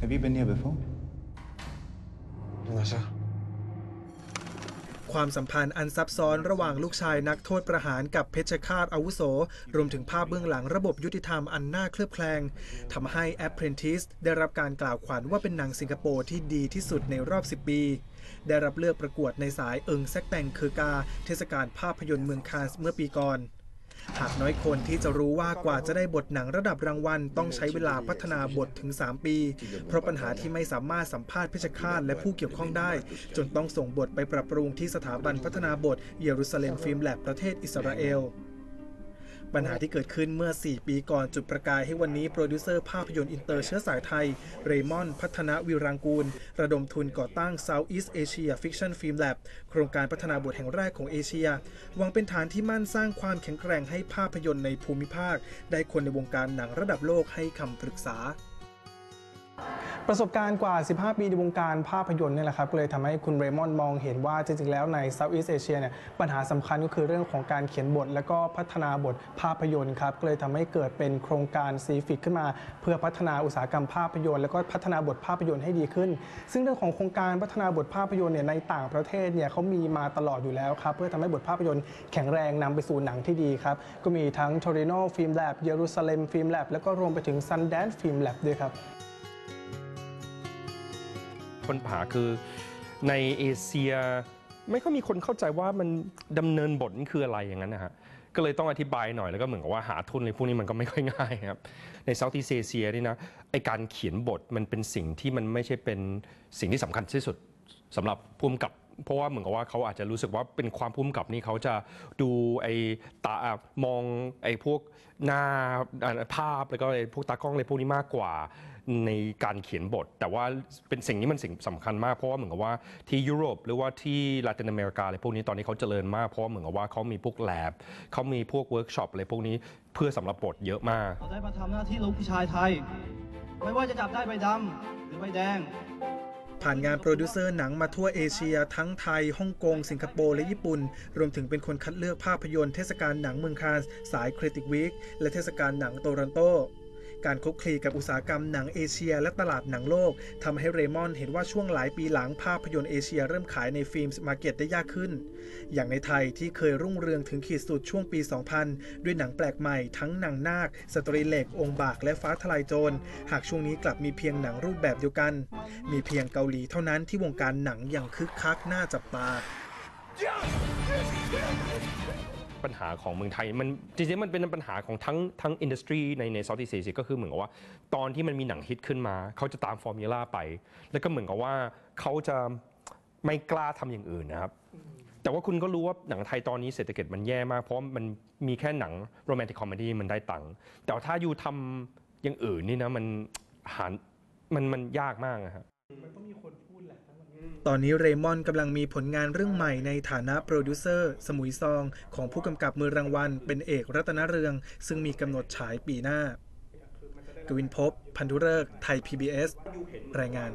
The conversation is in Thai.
Have you been here before? No, sir. ความสัมพันธ์อันซับซ้อนระหว่างลูกชายนักโทษประหารกับเพชฌฆาตอาวุโส รวมถึงภาพเบื้องหลังระบบยุติธรรมอันน่าเคลือบแคลงทำให้ Apprentice ได้รับการกล่าวขวัญว่าเป็นหนังสิงคโปร์ที่ดีที่สุดในรอบ 10 ปี ได้รับเลือกประกวดในสายเอิงแซกแตงคือกา เทศกาลภาพยนตร์เมืองคานส์เมื่อปีก่อน หากน้อยคนที่จะรู้ว่ากว่าจะได้บทหนังระดับรางวัล ต้องใช้เวลาพัฒนาบทถึง 3 ปี เพราะปัญหาที่ไม่สามารถสัมภาษณ์เพชฌฆาตและผู้เกี่ยวข้องได้ จนต้องส่งบทไปปรับปรุงที่สถาบันพัฒนาบทเยรูซาเล็มฟิล์มแลบประเทศอิสราเอล ปัญหาที่เกิดขึ้นเมื่อ 4 ปีก่อนจุดประกายให้วันนี้โปรดิวเซอร์ภาพยนตร์อินเตอร์เชื้อสายไทย เรมอน พัฒนาวิรังกูล ระดมทุนก่อตั้ง Southeast Asia Fiction Film Lab โครงการพัฒนาบทแห่งแรกของเอเชียหวังเป็นฐานที่มั่นสร้างความแข็งแกร่งให้ภาพยนตร์ในภูมิภาค ได้คนในวงการหนังระดับโลกให้คำปรึกษา ประสบการณ์กว่า 15 ปีในวงการภาพยนตร์เนี่ยแหละครับก็เลยทำให้คุณเรมอนมองเห็นว่าจริงๆแล้วใน Southeast Asia เนี่ยปัญหาสำคัญก็คือเรื่องของการเขียนบท และก็พัฒนาบทภาพยนตร์ครับก็เลยทำให้เกิดเป็นโครงการซีฟิกขึ้นมา เพื่อพัฒนาอุตสาหกรรมภาพยนตร์ แล้วก็พัฒนาบทภาพยนตร์ให้ดีขึ้น ซึ่งเรื่องของโครงการพัฒนาบทภาพยนตร์เนี่ยในต่างประเทศเนี่ยเขามีมาตลอดอยู่แล้วครับเพื่อทำให้บทภาพยนตร์แข็งแรงนำไปสู่หนังที่ดีครับก็มีทั้ง Torino Film Lab เยรูซาเล็ม Film Lab แล้วก็รวมไปถึง Sundance Film Lab ด้วยครับ คนผาคือในเอเชีย ไม่ค่อยมีคนเข้าใจว่ามันดำเนินบทนี่คืออะไรอย่างนั้นนะฮะก็เลยต้องอธิบายหน่อยแล้วก็เหมือนกับว่าหาทุนในพวกนี้มันก็ไม่ค่อยง่ายครับในเซาท์อีสเอเชียนี่นะไอการเขียนบทมันเป็นสิ่งที่มันไม่ใช่เป็นสิ่งที่สำคัญที่สุดสำหรับผู้กำกับ เพราะว่าเหมือนกับว่าเขาอาจจะรู้สึกว่าเป็นความพุ่มกับนี่เขาจะดูไอ้ตามองไอ้พวกหน้าภาพแล้วก็ไอ้พวกตากล้องอะไรพวกนี้มากกว่าในการเขียนบท แต่ว่าเป็นสิ่งนี้มันสิ่งสำคัญมากเพราะว่าเหมือนกับว่าที่ยุโรป หรือว่าที่ลาตินอเมริกาอะไรพวกนี้ตอนนี้เขาเจริญมากเพราะว่าเหมือนกับว่าเขามีพวกแลบเขามีพวกเวิร์กช็อปอะไรพวกนี้เพื่อสำหรับบทเยอะมากเราได้มาทำหน้าที่ลูกผู้ชายไทย ไม่ว่าจะจับได้ใบดำหรือใบแดง ผ่านงานโปรดิวเซอร์หนังมาทั่วเอเชีย ทั้งไทยฮ่องกง สิงคโปร์และญี่ปุ่น รวมถึงเป็นคนคัดเลือกภาพยนตร์เทศกาลหนังเมืองคานส์สายคริติกวีคและเทศกาลหนังโตรอนโต การคลุกคลีกับอุตสาหกรรมหนังเอเชีย และตลาดหนังโลกทำให้เรมอนเห็นว่าช่วงหลายปีหลังภาพยนตร์เอเชียเริ่มขายในฟิล์มมาร์เก็ตได้ยากขึ้น อย่างในไทยที่เคยรุ่งเรืองถึงขีดสุดช่วงปี 2000 ด้วยหนังแปลกใหม่ทั้งหนังนาค สตรีเหล็ก องค์บาก และฟ้าทลายโจร หากช่วงนี้กลับมีเพียงหนังรูปแบบเดียวกัน มีเพียงเกาหลีเท่านั้นที่วงการหนังยังคึกคักน่าจับตา ปัญหาของเมืองไทย มันจริงๆมันเป็นปัญหาของทั้งทั้งอินดัสทรีในในเซาท์อีสเอเชียก็คือเหมือนกับว่า ตอนที่มันมีหนังฮิตขึ้นมา เขาจะตามฟอร์มูล่าไป แล้วก็เหมือนกับว่าเขาจะไม่กล้าทำอย่างอื่นนะครับ แต่ว่าคุณก็รู้ว่าหนังไทยตอนนี้เศรษฐกิจมันแย่มาก เพราะมันมีแค่หนังโรแมนติกคอมเมดี้มันได้ตังค์แต่ถ้าอยู่ทำอย่างอื่นนี่นะมันหามันมันยากมากนะครับตอน ตอนนี้เรมอนกำลังมีผลงานเรื่องใหม่ในฐานะโปรดิวเซอร์ สมุยซอง ของผู้กำกับมือรางวัล เป็นเอกรัตนเรือง ซึ่งมีกำหนดฉายปีหน้า กวินพบ พันธุเริกษ์ไทย PBS รายงาน